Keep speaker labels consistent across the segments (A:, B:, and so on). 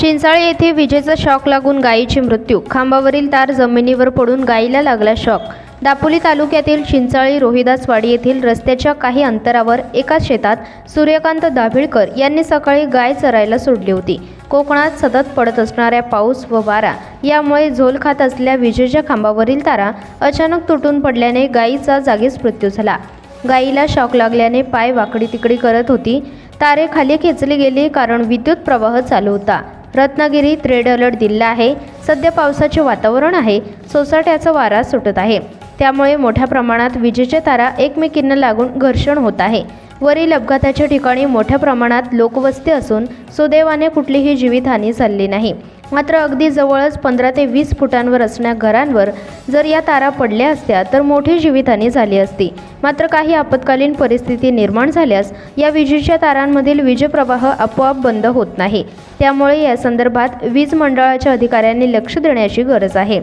A: चिंचाळे येथे विजेचा शॉक लागून गायीचे मृत्यू. खांबावरील तार जमिनीवर पडून गायीला लागला शॉक. दापोली तालुक्यातील चिंचाळी रोहिदासवाडी येथील रस्त्याच्या काही अंतरावर एका शेतात सूर्यकांत दाभिळकर यांनी सकाळी गाय चरायला सोडली होती. कोकणात सतत पडत असणाऱ्या पाऊस व वारा यामुळे झोल खात असलेल्या विजेच्या खांबावरील तारा अचानक तुटून पडल्याने गायीचा जागीच मृत्यू झाला. गायीला शॉक लागल्याने पाय वाकडी तिकडी करत होती. तारे खाली खेचले गेले कारण विद्युत प्रवाह चालू होता. रत्नागिरीत रेड अलर्ट दिला आहे. सध्या पावसाचे वातावरण आहे. सोसाट्याचा वारा सुटत आहे. त्यामुळे मोठ्या प्रमाणात विजेच्या तारा एकमेकींना लागून घर्षण होत आहे. वरील अपघाताच्या ठिकाणी मोठ्या प्रमाणात लोकवस्ती असून सुदैवाने कुठलीही जीवितहानी झाली नाही. मात्र अगदी जवळच पंधरा ते वीस फुटांवर असणाऱ्या घरांवर जर या तारा पडल्या असत्या तर मोठी जीवितहानी झाली असती. मात्र काही आपत्कालीन परिस्थिती निर्माण झाल्यास या विजेच्या तारांमधील वीजप्रवाह आपोआप बंद होत नाही. त्यामुळे या संदर्भात वीज मंडळाच्या अधिकाऱ्यांनी लक्ष देण्याची गरज आहे.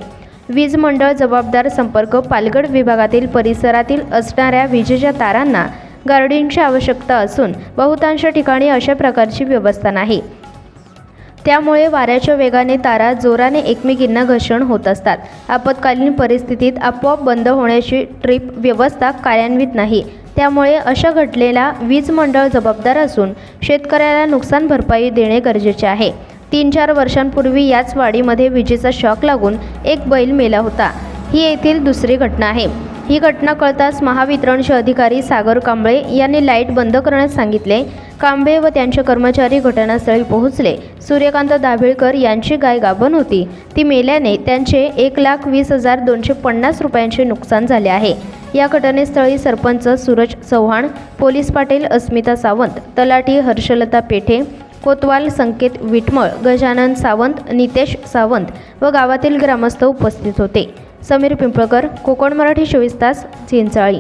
A: वीज मंडळ जबाबदार संपर्क पालघर विभागातील परिसरातील असणाऱ्या विजेच्या तारांना गार्डिंगची आवश्यकता असून बहुतांश ठिकाणी अशा प्रकारची व्यवस्था नाही. त्यामुळे वाऱ्याच्या वेगाने तारा जोराने एकमेकींना घर्षण होत असतात. आपत्कालीन परिस्थितीत आपोआप बंद होण्याची ट्रिप व्यवस्था कार्यान्वित नाही. त्यामुळे अशा घटनेला वीज मंडळ जबाबदार असून शेतकऱ्याला नुकसान भरपाई देणे गरजेचे आहे. तीन चार वर्षांपूर्वी याच वाडीमध्ये विजेचा शॉक लागून एक बैल मेला होता. ही येथील दुसरी घटना आहे. ही घटना कळताच महावितरणचे अधिकारी सागर कांबळे यांनी लाइट बंद करण्यास सांगितले. कांबळे व त्यांचे कर्मचारी घटनास्थळी पोहोचले. सूर्यकांत दाभिळकर यांची गाय गाभण होती. ती मेल्याने त्यांचे एक लाख वीस हजार दोनशे पन्नास रुपयांचे नुकसान झाले आहे. या घटनेस्थळी सरपंच सूरज चव्हाण पोलीस पाटील अस्मिता सावंत तलाठी हर्षलता पेठे कोतवाल संकेत विटमळ गजानन सावंत नितेश सावंत व गावातील ग्रामस्थ उपस्थित होते. समीर पिंपळकर कोकण मराठी चोवीस तास चिंचाळी.